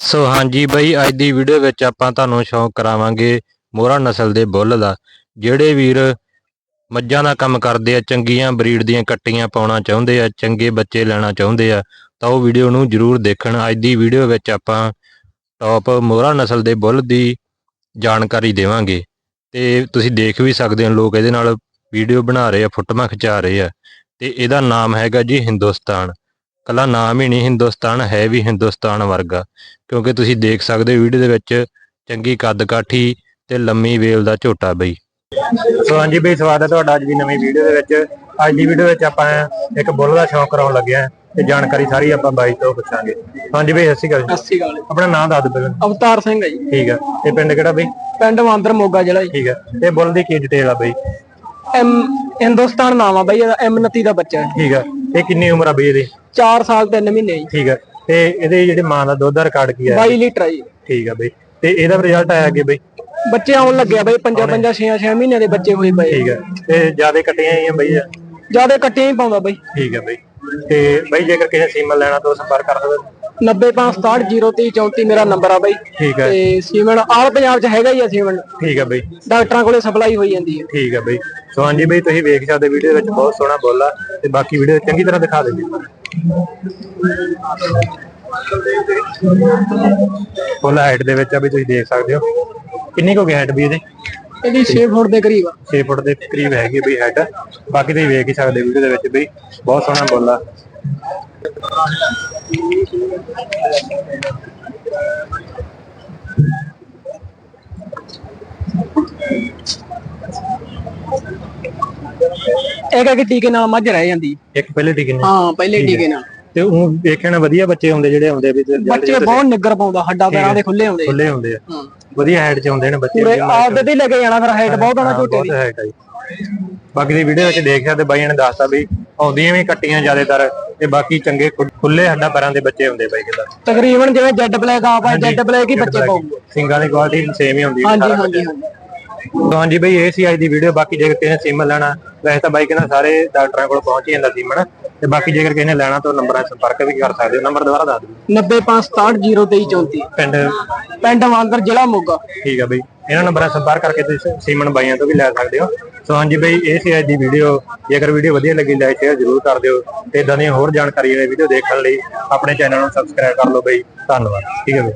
ਸੋ ਹਾਂਜੀ ਬਈ, ਅੱਜ ਦੀ ਵੀਡੀਓ ਵਿੱਚ ਆਪਾਂ ਤੁਹਾਨੂੰ ਸ਼ੌਂਕ ਕਰਾਵਾਂਗੇ ਮੋਹਰਾ ਨਸਲ ਦੇ ਬੁੱਲ ਦਾ, ਜਿਹੜੇ ਵੀਰ ਮੱਝਾਂ ਦਾ ਕੰਮ ਕਰਦੇ ਆ, ਚੰਗੀਆਂ ਬਰੀਡ ਦੀਆਂ ਕੱਟੀਆਂ ਪਾਉਣਾ ਚਾਹੁੰਦੇ ਆ, ਚੰਗੇ ਬੱਚੇ ਲੈਣਾ ਚਾਹੁੰਦੇ ਆ, ਤਾਂ ਉਹ ਵੀਡੀਓ ਨੂੰ ਜਰੂਰ ਦੇਖਣ। ਅੱਜ ਦੀ ਵੀਡੀਓ ਵਿੱਚ ਆਪਾਂ ਟੌਪ ਮੋਹਰਾ ਨਸਲ ਦੇ ਬੁੱਲ ਦੀ ਜਾਣਕਾਰੀ ਦੇਵਾਂਗੇ। ਤੇ ਤੁਸੀਂ ਦੇਖ ਵੀ ਸਕਦੇ ਹੋ, ਲੋਕ ਇਹਦੇ ਨਾਲ ਵੀਡੀਓ ਬਣਾ ਰਹੇ ਆ, ਫੋਟੋਆਂ ਖਿਚਾ ਰਹੇ ਆ। ਤੇ ਇਹਦਾ ਨਾਮ ਹੈਗਾ ਜੀ ਹਿੰਦੁਸਤਾਨ। ਕੱਲਾ ਨਾਮ ਹੀ ਨਹੀਂ ਹਿੰਦੁਸਤਾਨ ਹੈ ਵੀ ਹਿੰਦੁਸਤਾਨ ਵਰਗਾ। ਕਿਉਂਕਿ ਤੁਸੀਂ ਦੇਖ ਸਕਦੇ ਹੋ ਵੀਡੀਓ ਦੇ ਵਿੱਚ ਚੰਗੀ ਕੱਦ ਕਾਠੀ ਤੇ ਲੰਮੀ ਵੇਲ ਦਾ ਝੋਟਾ ਬਈ। ਸੋ ਹਾਂਜੀ ਬਈ ਸਵਾਗਤ ਹੈ ਤੁਹਾਡਾ ਅੱਜ ਦੀ ਨਵੀਂ ਵੀਡੀਓ ਦੇ ਵਿੱਚ। ਅੱਜ ਦੀ ਵੀਡੀਓ ਵਿੱਚ ਆਪਾਂ ਇੱਕ ਬੁੱਲ ਦਾ ਸ਼ੌਂਕ ਕਰਾਉਣ ਲੱਗੇ ਆ ਤੇ ਜਾਣਕਾਰੀ ਸਾਰੀ ਆਪਾਂ ਬਾਈ ਤੋਂ ਪੁੱਛਾਂਗੇ। ਹਾਂਜੀ ਬਈ ਸਤਿ ਸ਼੍ਰੀ ਅਕਾਲ ਜੀ। ਆਪਣਾ ਨਾਮ ਦੱਸ ਦਿਓ ਪਹਿਲਾਂ। ਅਵਤਾਰ ਸਿੰਘ ਹੈ ਜੀ। ਠੀਕ ਆ ਤੇ ਪਿੰਡ ਕਿਹੜਾ ਬਈ? ਪਿੰਡ ਵਾਂਦਰ ਮੋਗਾ ਜ਼ਿਲ੍ਹਾ ਜੀ। ਠੀਕ ਆ ਤੇ ਬੁੱਲ ਦੀ ਕੀ ਡਿਟੇਲ ਆ ਬਈ? ਐਮ ਹਿੰਦੁਸਤਾਨ ਨਾਮ ਆ ਬਾਈ ਇਹਦਾ ਐਮ 29 ਦਾ ਬੱਚਾ ਹੈ। ਠੀਕ ਆ ਤੇ ਕਿੰਨੀ ਉਮਰ ਆ ਬਈ ਇਹਦੀ? 4 ਸਾਲ 3 ਮਹੀਨੇ ਜੀ। ਠੀਕ ਆ। ਤੇ ਇਹਦੇ ਜਿਹੜੇ ਮਾਂ ਦਾ ਦੁੱਧ ਦਾ ਰਿਕਾਰਡ ਕੀ ਆ? 22 ਲੀਟਰ ਆ ਜੀ। ਠੀਕ ਆ ਬਈ। ਤੇ ਇਹਦਾ ਰਿਜ਼ਲਟ ਆਇਆ ਅੱਗੇ ਬਈ? ਬੱਚੇ ਆਉਣ ਲੱਗਿਆ ਬਾਈ ਪੰਜਾਂ ਪੰਜਾਂ 6 6 ਮਹੀਨਿਆਂ ਦੇ ਬੱਚੇ ਹੋਏ ਪਏ। ਠੀਕ ਆ। ਤੇ ਜਿਆਦੇ ਕੱਟੀਆਂ ਆਈਆਂ ਬਈ ਜ਼ਿਆਦਾ ਕੱਟੀਆਂ ਹੀ ਪਾਉਂਦਾ ਬਾਈ। ਠੀਕ ਆ ਬਈ। ਤੇ ਬਈ ਜੇਕਰ ਕਿਸੇ ਸੀਮਨ ਲੈਣਾ ਤਾਂ ਸੰਪਰਕ ਕਰ ਸਕਦੇ 905670334 ਮੇਰਾ ਨੰਬਰ ਆ ਬਾਈ। ਠੀਕ ਆ। ਤੇ ਸੀਮਨ ਆਲ ਪੰਜਾਬ ਚ ਹੈਗਾ ਹੀ ਆ ਸੀਮਨ। ਠੀਕ ਆ ਬਈ। ਡਾਕਟਰਾਂ ਕੋਲੇ ਸਪਲਾਈ ਹੋਈ ਜਾਂਦੀ ਹੈ ਠੀਕ ਆ ਬਈ। ਸੋ ਹਾਂਜੀ ਬਈ ਤੁਸੀਂ ਵੇਖ ਸਕਦੇ ਵੀਡੀਓ ਵਿੱਚ ਬਹੁਤ ਸੋਹਣਾ ਬੋਲਾ ਤੇ ਬਾਕੀ ਵੀਡੀਓ ਚੰਗੀ ਤਰ੍ਹਾਂ ਦਿਖਾ ਦਿੰਦੇ ਫੁੱਲ ਹਾਈਟ ਦੇ ਵਿੱਚ ਆ ਵੀ ਤੁਸੀਂ ਦੇਖ ਸਕਦੇ ਹੋ। ਕਿੰਨੀ ਕੁ ਹਾਈਟ ਵੀ ਇਹਦੇ? ਇਹਦੀ 6 ਫੁੱਟ ਦੇ ਕਰੀਬ ਆ। 6 ਫੁੱਟ ਦੇ ਕਰੀਬ ਹੈਗੀ ਬਈ ਹੈਡ। ਬਾਕੀ ਤੁਸੀਂ ਵੇਖ ਹੀ ਸਕਦੇ ਵੀਡੀਓ ਦੇ ਵਿੱਚ ਬਈ ਬਹੁਤ ਸੋਹਣਾ ਬੋਲਾ ਇਹ ਕਰਕੇ ਟੀਕੇ ਨਾਲ ਮੱਝ ਰਹਿ ਜਾਂਦੀ। ਇੱਕ ਪਹਿਲੇ ਟਿਕ ਨੇ ਹਾਂ ਪਹਿਲੇ ਟੀਕੇ ਨਾਲ। ਤੇ ਉਹ ਵੇਖਣ ਵਧੀਆ ਬੱਚੇ ਹੁੰਦੇ ਜਿਹੜੇ ਹੁੰਦੇ ਵੀ ਬੱਚੇ ਬਹੁਤ ਨਿੱਗਰ ਪਾਉਂਦਾ ਹੱਡਾਂ ਪੈਰਾਂ ਦੇ ਖੁੱਲੇ ਹੁੰਦੇ। ਖੁੱਲੇ ਹੁੰਦੇ ਆ। ਹਾਂ। ਵਧੀਆ ਹਾਈਟ 'ਚ ਹੁੰਦੇ ਨੇ ਬੱਚੇ ਪੂਰੇ ਆਪਦੇ ਤੇ ਹੀ ਲੈ ਕੇ ਜਾਣਾ ਫਿਰ ਹਾਈਟ ਬਹੁਤ ਆਣਾ ਝੋਟੇ ਦੀ ਬਹੁਤ ਹਾਈਟ ਆ ਜੀ। ਬਾਕੀ ਦੀ ਵੀਡੀਓ ਵਿੱਚ ਦੇਖ ਸਕਦੇ ਬਾਈ ਨੇ ਦੱਸਤਾ ਵੀ ਆਉਂਦੀਆਂ ਵੀ ਕੱਟੀਆਂ ਜ਼ਿਆਦਾਤਰ ਤੇ ਬਾਕੀ ਚੰਗੇ ਖੁੱਲੇ ਹੱਡਾਂ ਪੈਰਾਂ ਦੇ ਬੱਚੇ ਹੁੰਦੇ ਬਾਈ ਕਿਦਾ ਤਕਰੀਬਨ ਜਿਵੇਂ ਜੈਡ ਬਲੈਕ ਆਪ ਹੈ ਜੈਡ ਬਲੈਕ ਹੀ ਬੱਚੇ ਪਾਉਂਦੇ ਸਿੰਗਾਂ ਦੀ ਕੁਆਲਿਟੀ ਸੇਮ ਹੀ ਹੁੰਦੀ ਹੈ ਹਾਂਜੀ ਹਾਂਜੀ ਤਾਂ ਹਾਂਜੀ ਬਈ ਇਹ ਸੀ ਅੱਜ ਦੀ ਵੀਡੀਓ ਬਾਕੀ ਜੇਕਰ ਕਿਸੇ ਨੇ ਸਿਮ ਲੈਣਾ ਵੈਸੇ ਤਾਂ ਬਾਈ ਕਹਿੰਦਾ ਸਾਰੇ ਡਾਕਟਰਾਂ ਕੋਲ ਪਹੁੰਚ ਜਾਂਦਾ ਸਿਮਣ ਤੇ ਬਾਕੀ ਜੇਕਰ ਕਿਸੇ ਨੇ ਲੈਣਾ ਤਾਂ ਨੰਬਰਾਂ 'ਤੇ ਸੰਪਰਕ ਵੀ ਕਰ ਸਕਦੇ ਹੋ। ਨੰਬਰ ਦੁਬਾਰਾ ਦੱਸ ਦਿਓ। 905670334 ਪਿੰਡ? ਪਿੰਡ ਵਾਂਦਰ ਜ਼ਿਲ੍ਹਾ ਮੋਗਾ। ਠੀਕ ਆ ਬਈ। ਇਹਨਾਂ ਨੰਬਰਾਂ 'ਤੇ ਸੰਪਰਕ ਕਰਕੇ ਤੁਸੀਂ ਸੀਮਨ ਬਾਈਆਂ ਤੋਂ ਵੀ ਲੈ ਸਕਦੇ ਹੋ। ਸੋ ਹਾਂਜੀ ਬਈ ਇਹ ਸੀ ਅੱਜ ਦੀ ਵੀਡੀਓ। ਜੇਕਰ ਵੀਡੀਓ ਵਧੀਆ ਲੱਗੀ ਲਾਈਕ ਸ਼ੇਅਰ ਜ਼ਰੂਰ ਕਰ ਦਿਓ ਤੇ ਇਦਾਂ ਦੀਆਂ ਹੋਰ ਜਾਣਕਾਰੀ ਵਾਲੀ ਵੀਡੀਓ ਦੇਖਣ ਲਈ ਆਪਣੇ ਚੈਨਲ ਨੂੰ ਸਬਸਕ੍ਰਾਈਬ ਕਰ ਲਓ ਬਈ। ਧੰਨਵਾਦ। ਠੀਕ ਹੈ ਬਈ।